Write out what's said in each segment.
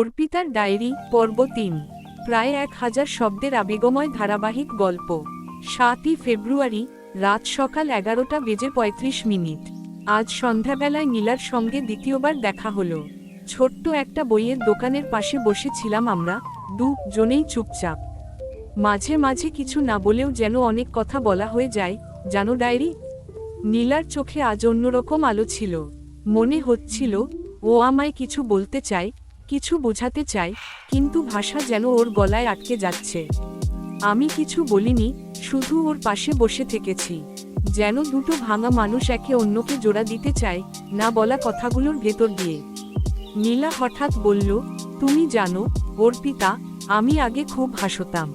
অর্পিতার diary, পর্ব তিন, প্রায় এক হাজার শব্দের আবেগময় ধারাবাহিক গল্প। সাতই ফেব্রুয়ারি, রাত সকাল এগারোটা বেজে পঁয়ত্রিশ মিনিট। আজ সন্ধ্যাবেলায় নীলার সঙ্গে দ্বিতীয়বার দেখা হলো। ছোট্ট একটা বইয়ের দোকানের পাশে বসেছিলাম আমরা দু জনেই চুপচাপ। মাঝে মাঝে কিছু না বলেও যেন অনেক কথা বলা হয়ে যায়, জানো ডায়েরি? নীলার চোখে আজ অন্যরকম আলো ছিল। মনে হচ্ছিল, ও আমায় কিছু বলতে চায় কিছু বোঝাতে চাই, কিন্তু ভাষা যেন ওর গলায় আটকে যাচ্ছে। আমি কিছু বলিনি, শুধু ওর পাশে বসে থেকেছি। যেন দুটো ভাঙা মানুষ একে অন্যকে জোড়া দিতে চায়, না বলা কথাগুলোর ভেতর দিয়ে। নীলা হঠাৎ বলল, তুমি জানো অর্পিতা আমি আগে খুব হাসতাম।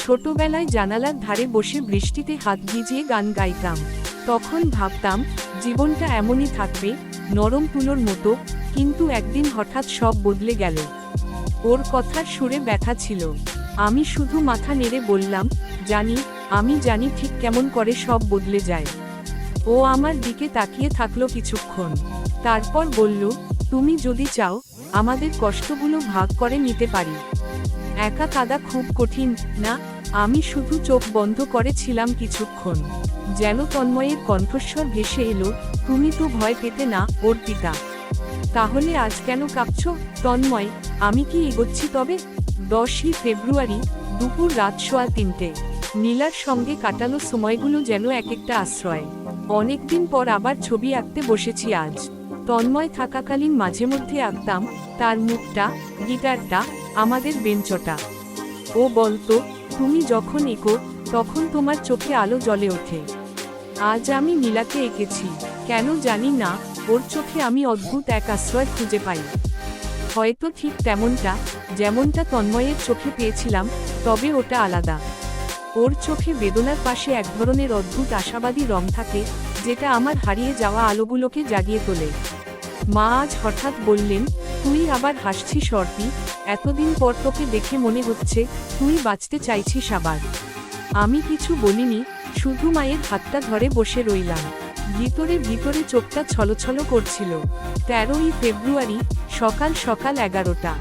ছোটবেলায় জানালার ধারে বসে বৃষ্টিতে হাত ভিজিয়ে গান গাইতাম। তখন ভাবতাম, জীবনটা এমনই থাকবে, নরম তুলোর মতো কিন্তু একদিন হঠাৎ সব বদলে গেল। ওর কথার সুরে ব্যথা ছিল। আমি শুধু মাথা নেড়ে বললাম, জানি, আমি জানি ঠিক কেমন করে সব বদলে যায়। ও আমার দিকে তাকিয়ে থাকল কিছুক্ষণ। তারপর বলল, তুমি যদি চাও, আমাদের কষ্টগুলো ভাগ করে নিতে পারি। একা কাদা খুব কঠিন, না, আমি শুধু চোখ বন্ধ করেছিলাম কিছুক্ষণ। যেন তন্ময়ের কণ্ঠস্বর ভেসে এলো, তুমি তো ভয় পেতে না অর্পিতা তাহলে আজ কেন কাঁপছ? তন্ময়, আমি কি এগোচ্ছি তবে? দশই ফেব্রুয়ারি, দুপুর রাত সোয়া তিনটে। নীলার সঙ্গে কাটানো সময়গুলো যেন এক একটা আশ্রয়। অনেকদিন পর আবার ছবি আঁকতে বসেছি আজ। তন্ময় থাকাকালীন মাঝে মধ্যে আঁকতাম, তার মুখটা, গিটারটা, আমাদের বেঞ্চটা। ও বলতো, তুমি যখন এঁকো তখন তোমার চোখে আলো জ্বলে ওঠে। আজ আমি নীলাকে এঁকেছি। কেন জানি না ওর চোখে আমি অদ্ভুত এক আশ্রয় খুঁজে পাই। হয়তো ঠিক তেমনটা, যেমনটা তন্ময়ের চোখে পেয়েছিলাম, তবে ওটা আলাদা। ওর চোখে বেদনার পাশে এক ধরনের অদ্ভুত আশাবাদী রং থাকে, যেটা আমার হারিয়ে যাওয়া আলোগুলোকে জাগিয়ে তোলে। মা আজ হঠাৎ বললেন, তুই আবার হাসছিস অর্পি এতদিন পর তোকে দেখে মনে হচ্ছে, তুই বাঁচতে চাইছিস আবার। আমি কিছু বলিনি, শুধু মায়ের হাতটা ধরে বসে রইলাম। ভিতরে ভিতরে চোখটা ছলছল করছিল। তেরোই ফেব্রুয়ারি সকাল সকাল এগারোটা।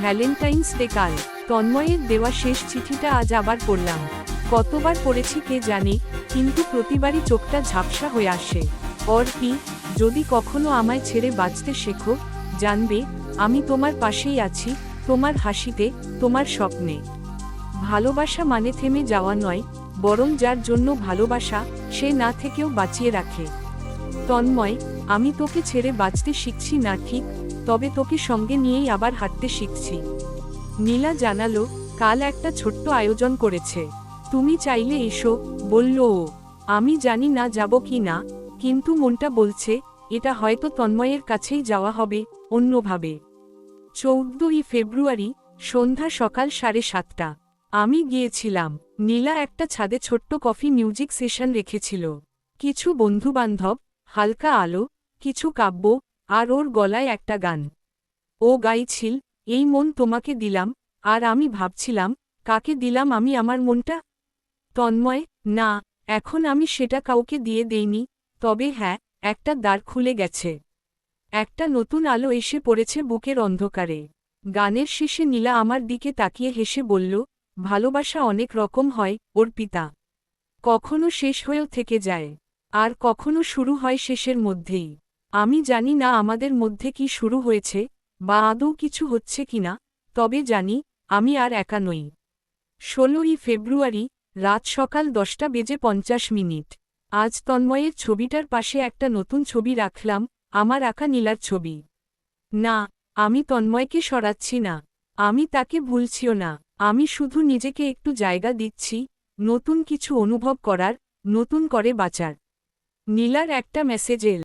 ভ্যালেন্টাইন্স ডে কাল। তন্ময়ের দেওয়া শেষ চিঠিটা আজ আবার পড়লাম। কতবার পড়েছি কে জানে, কিন্তু প্রতিবারই চোখটা ঝাপসা হয়ে আসে। অর কি, যদি কখনো আমায় ছেড়ে বাঁচতে শেখো, জানবে, আমি তোমার পাশেই আছি, তোমার হাসিতে, তোমার স্বপ্নে। ভালোবাসা মানে থেমে যাওয়া নয় বরং যার জন্য ভালোবাসা, সে না থেকেও বাঁচিয়ে রাখে। তন্ময়, আমি তোকে ছেড়ে বাঁচতে শিখছি না ঠিক, তবে তোকে সঙ্গে নিয়েই আবার হাঁটতে শিখছি। নীলা জানালো, কাল একটা ছোট্ট আয়োজন করেছে। তুমি চাইলে এসো, বলল ও। আমি জানি না যাব কি না, কিন্তু মনটা বলছে, এটা হয়তো তন্ময়ের কাছেই যাওয়া হবে, অন্যভাবে। চৌদ্দই ফেব্রুয়ারি, সন্ধ্যা সকাল সাড়ে সাতটা। আমি গিয়েছিলাম। নীলা একটা ছাদে ছোট্ট কফি মিউজিক সেশন রেখেছিল। কিছু বন্ধুবান্ধব, হালকা আলো, কিছু কাব্য, আর ওর গলায় একটা গান। ও গাইছিল, এই মন তোমাকে দিলাম, আর আমি ভাবছিলাম, কাকে দিলাম আমি আমার মনটা? তন্ময়, না, এখন আমি সেটা কাউকে দিয়ে দেইনি, তবে হ্যাঁ একটা দ্বার খুলে গেছে। একটা নতুন আলো এসে পড়েছে বুকের অন্ধকারে। গানের শেষে নীলা আমার দিকে তাকিয়ে হেসে বলল ভালোবাসা অনেক রকম হয় অর্পিতা কখনো শেষ হয়েও থেকে যায়। আর কখনো শুরু হয় শেষের মধ্যেই। আমি জানি না আমাদের মধ্যে কি শুরু হয়েছে, বা আদৌ কিছু হচ্ছে কিনা তবে জানি, আমি আর একা নই। ষোলোই ফেব্রুয়ারি, রাত সকাল দশটা বেজে পঞ্চাশ মিনিট। আজ তন্ময়ের ছবিটার পাশে একটা নতুন ছবি রাখলাম, আমার আঁকা নীলার ছবি। না, আমি তন্ময়কে সরাচ্ছি না। আমি তাকে ভুলছিও না। আমি শুধু নিজেকে একটু জায়গা দিচ্ছি, নতুন কিছু অনুভব করার, নতুন করে বাঁচার। নীলার একটা মেসেজ এল।